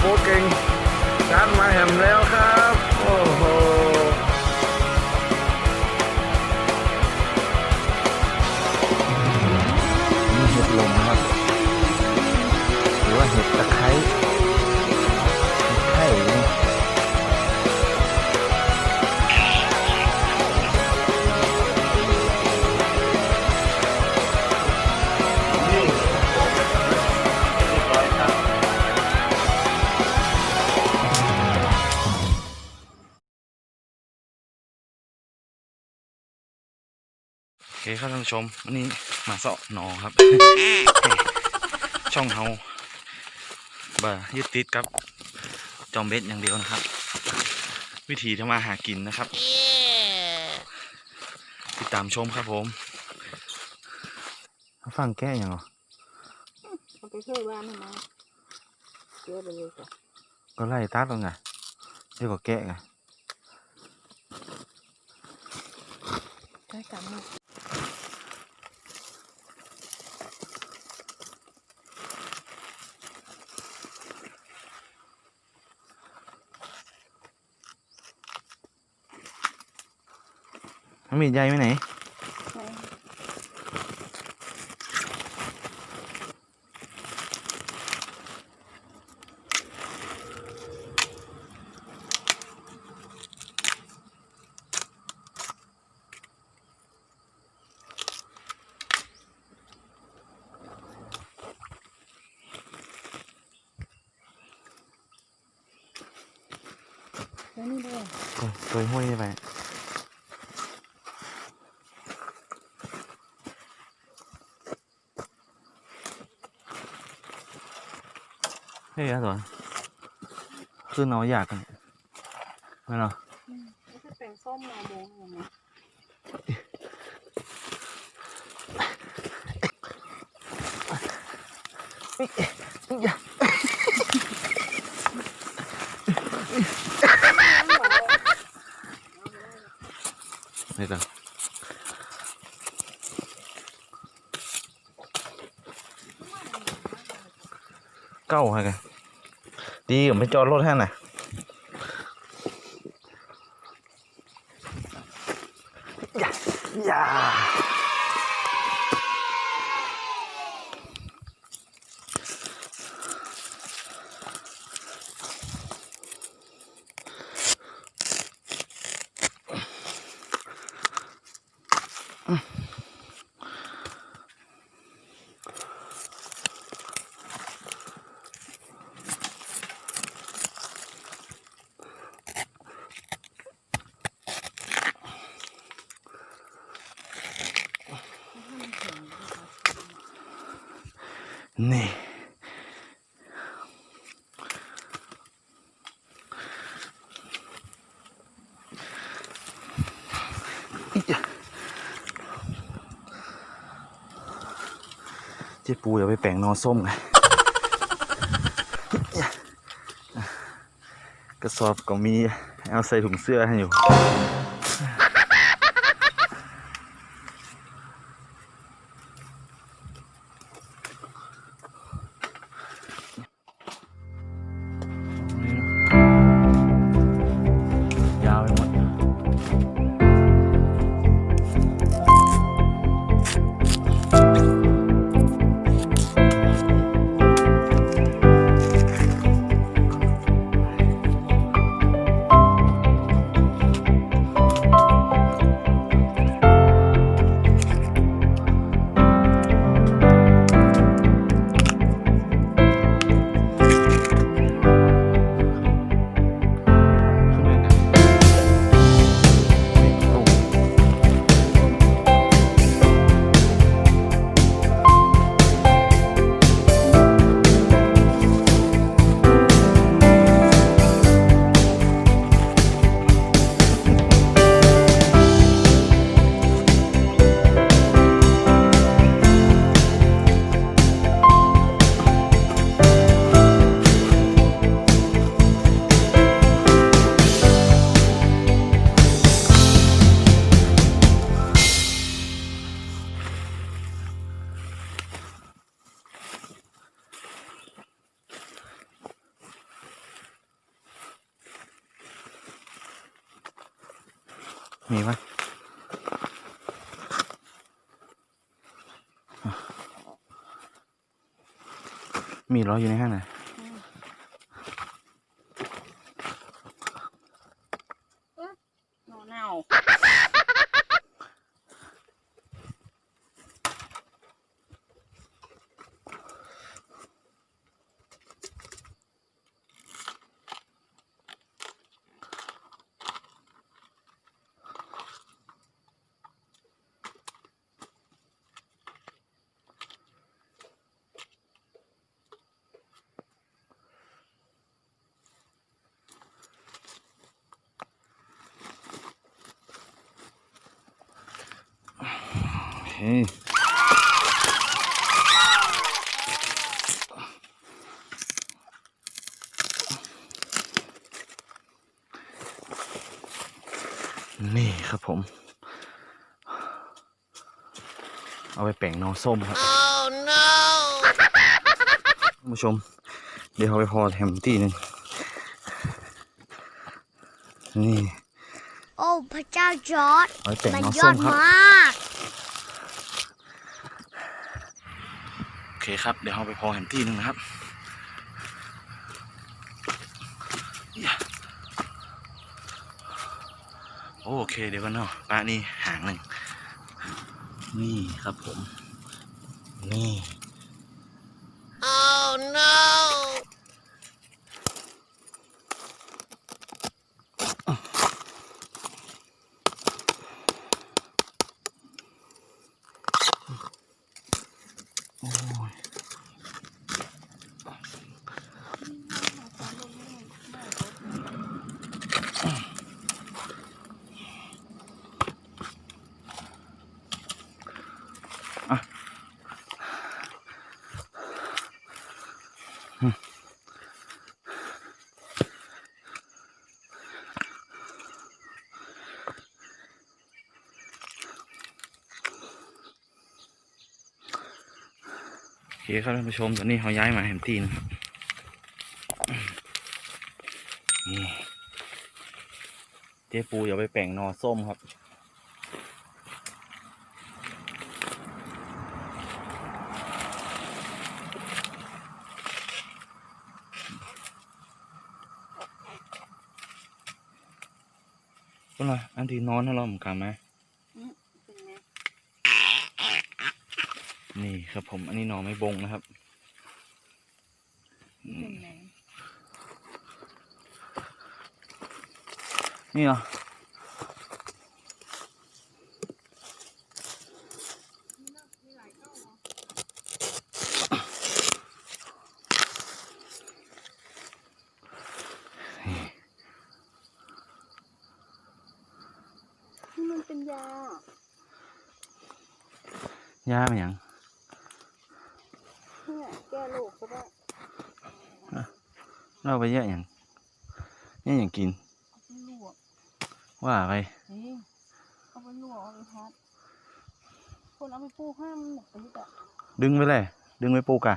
โปเก่งการมาแหมแล้วครับ โอ้โหมีเห็ดลมนะครับ หรือว่าเห็ดตะไคร้ คครับท่านผู้ชมวันนี้มาเสาะหนอครับ ช่องเฮาบ่ยึดติดกับ จอมเบ็ดอย่างเดียวนะครับ วิธีทำมาหากินนะครับ ติดตามชมครับผมฟังแก้ยังเหรอเอาไปช่วยบ้านทำไมเชื่อไปเลยจ้ะก็ไล่ตัดแล้วไงเดี๋ยวก็แกะไงใช้กันนะมัน มีใยไหมไหนแล้วนี่ด้วย โอ้ย เคยห้อยไปเฮ้ยอะตัวคือน้อยอยากกันไม่หรอแล้วถ้าแต่งส้มมาโมงอย่างไงนี่กันเก้าให้กัน ดีผมไปจอดรถให้หน่อยอย่าอย่า นี่ เจ๊ปูอย่าไปแปลงนอส้มไงกระสอบก็มีเอาใส่ถุงเสื้อให้อยู่ มีไหมมีร้อยอยู่ในห้างไหน นี่ครับผม เอาไปแป่งนอส้มครับท่านผู้ชม เดี๋ยวเอาไปพอแถมตีหนึ่งนี่ โอ้ พระเจ้าจอร์ดเอาไปแป่งมันนอยส้อมดครับมาก โอเคครับ เดี๋ยวเราไปพอแถมตีหนึ่งนะครับโอเคเดี๋ยวกันเนาะปลานี่หางหนึ่ง นี่ครับผม นี่ Oh no คครับท่านผู้ชมตอนนี้เขาย้ายมาแฮมตีนะครับนี่เจ๊ปูอย่าไปแป่งนอส้มครับเป็นไรอันที่นอนให้เราเหมือนกันไหม เป็นไง นี่ครับผมอันนี้นอนไม่บงนะครับอืเป็มนไงนี่เหรอนี่นี่มันเป็นยาย่ามันหยัง เนี่ยแก้โรคก็ได้ เราไปเยอะอย่างเนี่ยอย่างกินเอาไปลวกว่าไปเฮ้ยเอาไปลวกเอาไปพัดคนเอาไปปลูกห้ามนหมดไปที่แบบดึงไปเลย ดึงไปปลูกอะ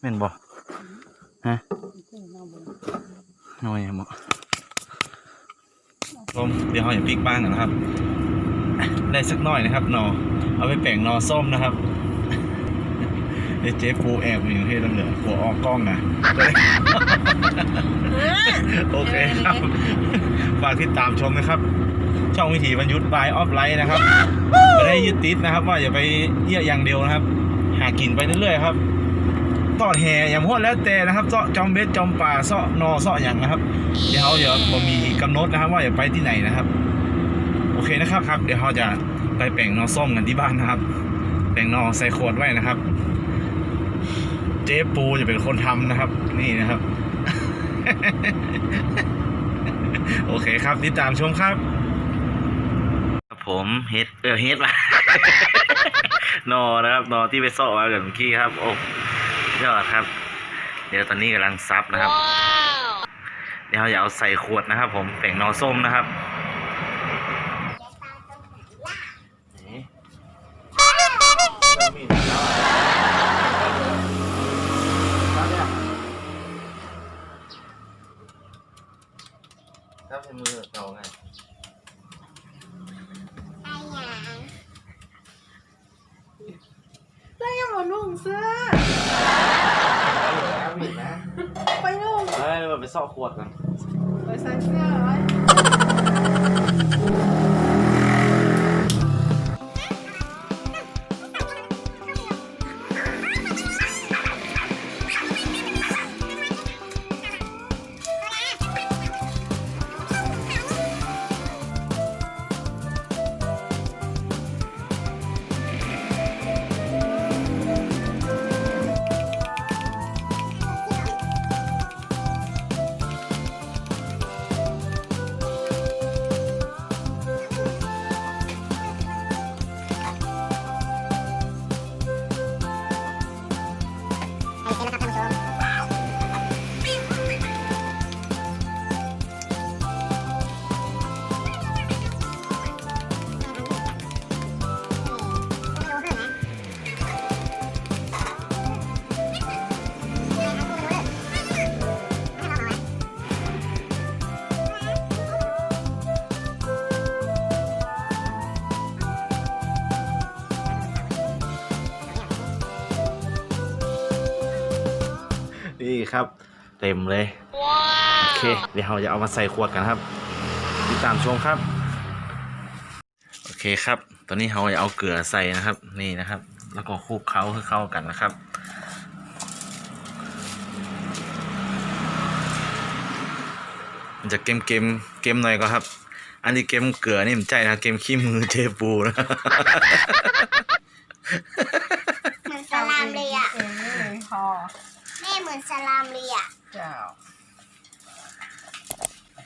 แม่นบ่ฮะขึ้นมาบนน้อยหมอผมเดี๋ยวเราอย่าพลิกบ้างนะครับ ได้สักหน่อยนะครับนอเอาไปแป่งนอส้มนะครับเจ๊ปูแอบอยู่ที่น้ำเหลือหัวออกกล้องนะโอเคครับ ฝากติดตามชมนะครับ ช่องวิถีบรรยุทธ์บายออฟไลท์นะครับไม่ได้ยึดติดนะครับ ว่าอย่าไปเยี่ยอย่างเดียวนะครับ หากินไปเรื่อยๆครับ ตอดแห่อย่างพวกแล้วแต่นะครับเจาะจอมเบ็ดจอมป่าเซาะนอเซาะอย่างนะครับ เดี๋ยวเขาเดี๋ยวผมมีกำหนดนะครับว่าอย่าไปที่ไหนนะครับ โอเคนะครับครับ เดี๋ยวเขาจะไปแป่งนอส้มกันที่บ้านนะครับ แป่งนอใส่ขวดไว้นะครับ เจ๊ปูจะเป็นคนทำนะครับ นี่นะครับ โอเคครับติดตามชมครับครับผมเฮดเออเฮดว่ะนอนะครับนอที่ไปซ่อมาเกิดเมื่อกี้ครับ โอ้ ยอดครับ เดี๋ยวตอนนี้กำลังซับนะครับ เดี๋ยวเราจะเอาใส่ขวดนะครับ ผมแป่งนอส้มนะครับนี่ครับในมือเราไงแล้ยังมานุ่งเสื้อ ผิดนะ ไปนุ่ง เฮ้ยมันไปซ่อขวดกันไปใส่เสื้อไว้ นี่ครับ เต็มเลย โอเค เดี๋ยวเราจะเอามาใส่ขวดกันครับติดตามชมครับ โอเคครับ ตอนนี้เราจะเอาเกลือใส่นะครับ นี่นะครับ แล้วก็คลุกเคล้าให้เข้ากันนะครับมันจะเกมเกมเกมหน่อยก็ครับ อันนี้เกมเกลือนี่มันใจนะเกมขี้มือเทปูนะ เหมือนสลามเลยอะ เองเลยพอ แม่เหมือนสลามเลยอะเจ้า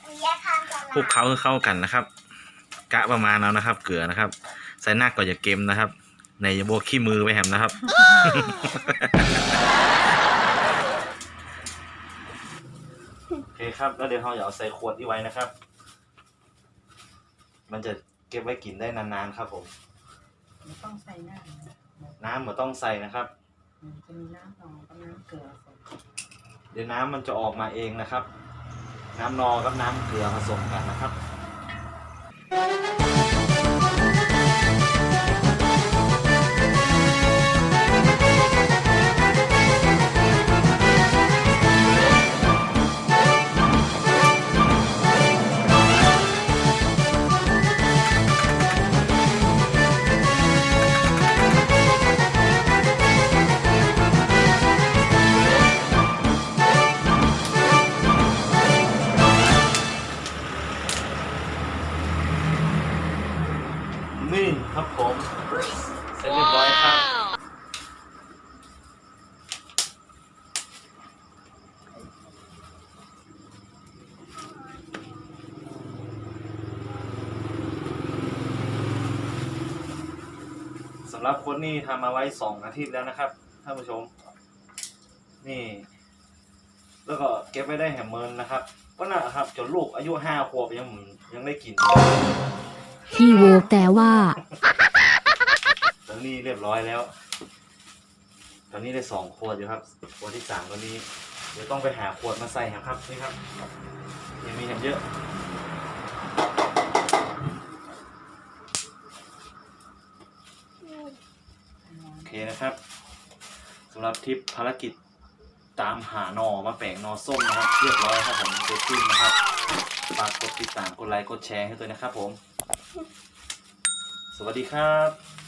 มีแยกข้างสลามคลุกเคล้าให้เข้ากันนะครับ กะประมาณนั้นนะครับ เกลือนะครับ ใส่หน้าก็อย่าเกมนะครับ ในอยาโบวกขี้มือไปแหมนะครับ โอเคครับ แล้วเดี๋ยวเราอย่าเอาใส่ขวดที่ไว้นะครับ มันจะเก็บไว้กินได้นานๆครับผม ไม่ต้องใส่น้น้ำมันต้องใส่นะครับำมัน จะมีน้ำหนองกับน้ำเกลือผสมเดี๋ยวน้ำมันจะออกมาเองนะครับ น้ำนอกับน้ำเกลือผสมกันนะครับ หรับคนนี้ทำมาไว้สองอาทิตย์แล้วนะครับท่านผู้ชม นี่ แล้วก็เก็บไว้ได้แหมเมินนะครับก็น่ะครับจนลูกอายุห้าขวบยังยังได้กินพี่โวแต่ว่าตอนนี้เรียบร้อยแล้ว ตอนนี้ได้สองขวดอยู่ครับขวดที่สามตอนนี้ เดี๋ยวต้องไปหาขวดมาใส่ครับนี่ครับยังมีอย่างเยอะ โอเคนะครับสำห รับทิปภารกิจตามหาหนอมาแปลงนอส้มนะครับเรียบร้อยครับผมเสร็จสิ้นนะครับฝากกดติดตามกดไลค์กดแชร์ให้ด้วยนะครับผม สวัสดีครับ